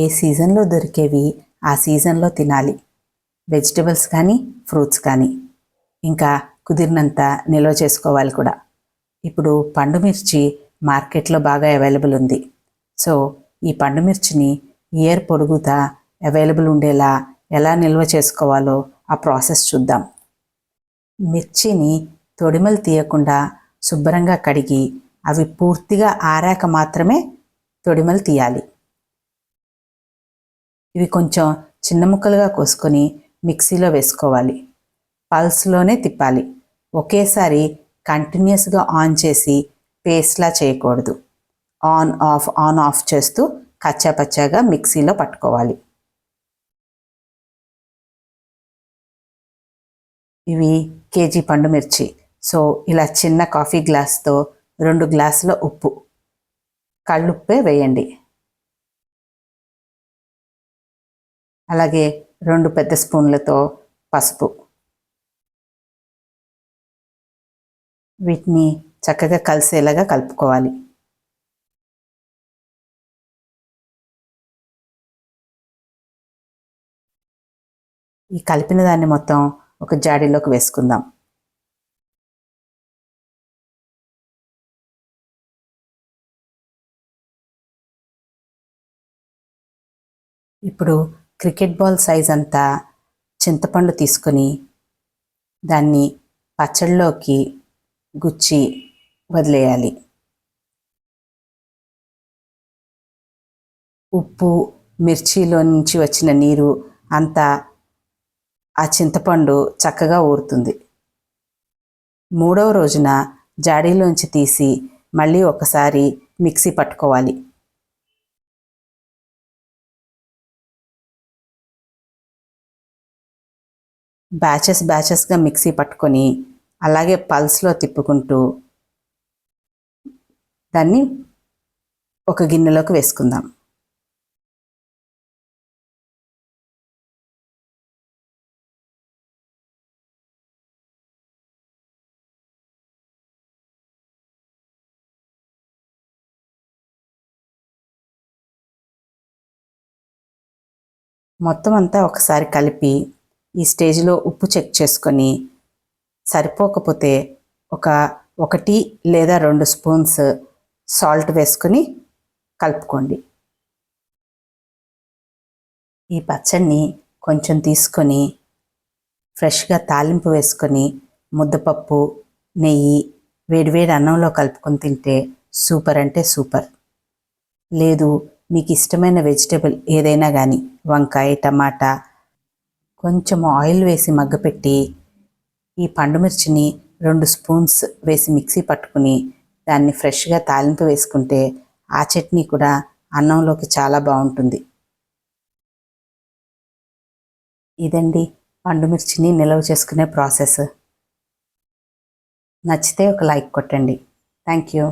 ఏ సీజన్లో దొరికేవి ఆ సీజన్లో తినాలి. వెజిటబుల్స్ కానీ ఫ్రూట్స్ కానీ. ఇంకా కుదిరినంత నిల్వ చేసుకోవాలి కూడా. ఇప్పుడు పండు మిర్చి మార్కెట్లో బాగా అవైలబుల్ ఉంది. సో ఈ పండు మిర్చిని ఇయర్ పొడుగుతా అవైలబుల్ ఉండేలా ఎలా నిల్వ చేసుకోవాలో ఆ ప్రాసెస్ చూద్దాం. మిర్చిని తొడిమలు తీయకుండా శుభ్రంగా కడిగి అవి పూర్తిగా ఆరాక మాత్రమే తొడిమలు తీయాలి. ఇవి కొంచెం చిన్న ముక్కలుగా కోసుకొని మిక్సీలో వేసుకోవాలి. పల్స్లోనే తిప్పాలి. ఒకేసారి కంటిన్యూస్గా ఆన్ చేసి పేస్ట్లా చేయకూడదు. ఆన్ ఆఫ్ ఆన్ ఆఫ్ చేస్తూ కచ్చాపచ్చాగా మిక్సీలో పట్టుకోవాలి. ఇవి కేజీ పండు మిర్చి. సో ఇలా చిన్న కాఫీ గ్లాస్తో రెండు గ్లాసుల ఉప్పు. కళ్ళుప్పే వేయండి. అలాగే రెండు పెద్ద స్పూన్లతో పసుపు. వీటిని చక్కగా కలిసేలాగా కలుపుకోవాలి. ఈ కలిపిన దాన్ని మొత్తం ఒక జాడీలోకి వేసుకుందాం. ఇప్పుడు క్రికెట్ బాల్ సైజ్ అంతా చింతపండు తీసుకొని దాన్ని పచ్చడిలోకి గుచ్చి వదిలేయాలి. ఉప్పు మిర్చిలో నుంచి వచ్చిన నీరు అంతా ఆ చింతపండు చక్కగా ఊరుతుంది. మూడవ రోజున జాడీలోంచి తీసి మళ్ళీ ఒకసారి మిక్సీ పట్టుకోవాలి. బ్యాచెస్ బ్యాచెస్గా మిక్సీ పట్టుకొని అలాగే పల్స్లో తిప్పుకుంటూ దాన్ని ఒక గిన్నెలోకి వేసుకుందాం. మొత్తం అంతా ఒకసారి కలిపి ఈ స్టేజ్లో ఉప్పు చెక్ చేసుకొని సరిపోకపోతే ఒక ఒకటి లేదా రెండు స్పూన్స్ సాల్ట్ వేసుకొని కలుపుకోండి. ఈ పచ్చడిని కొంచెం తీసుకొని ఫ్రెష్గా తాలింపు వేసుకొని ముద్దపప్పు నెయ్యి వేడివేడి అన్నంలో కలుపుకొని తింటే సూపర్ అంటే సూపర్. లేదు మీకు ఇష్టమైన వెజిటేబుల్ ఏదైనా కానీ వంకాయ టమాటా కొంచెం ఆయిల్ వేసి మగ్గపెట్టి ఈ పండు మిర్చిని రెండు స్పూన్స్ వేసి మిక్సీ పట్టుకుని దాన్ని ఫ్రెష్గా తాలింపు వేసుకుంటే ఆ చట్నీ కూడా అన్నంలోకి చాలా బాగుంటుంది. ఇదండి పండు మిర్చిని నిల్వ చేసుకునే ప్రాసెస్. నచ్చితే ఒక లైక్ కొట్టండి. Thank you.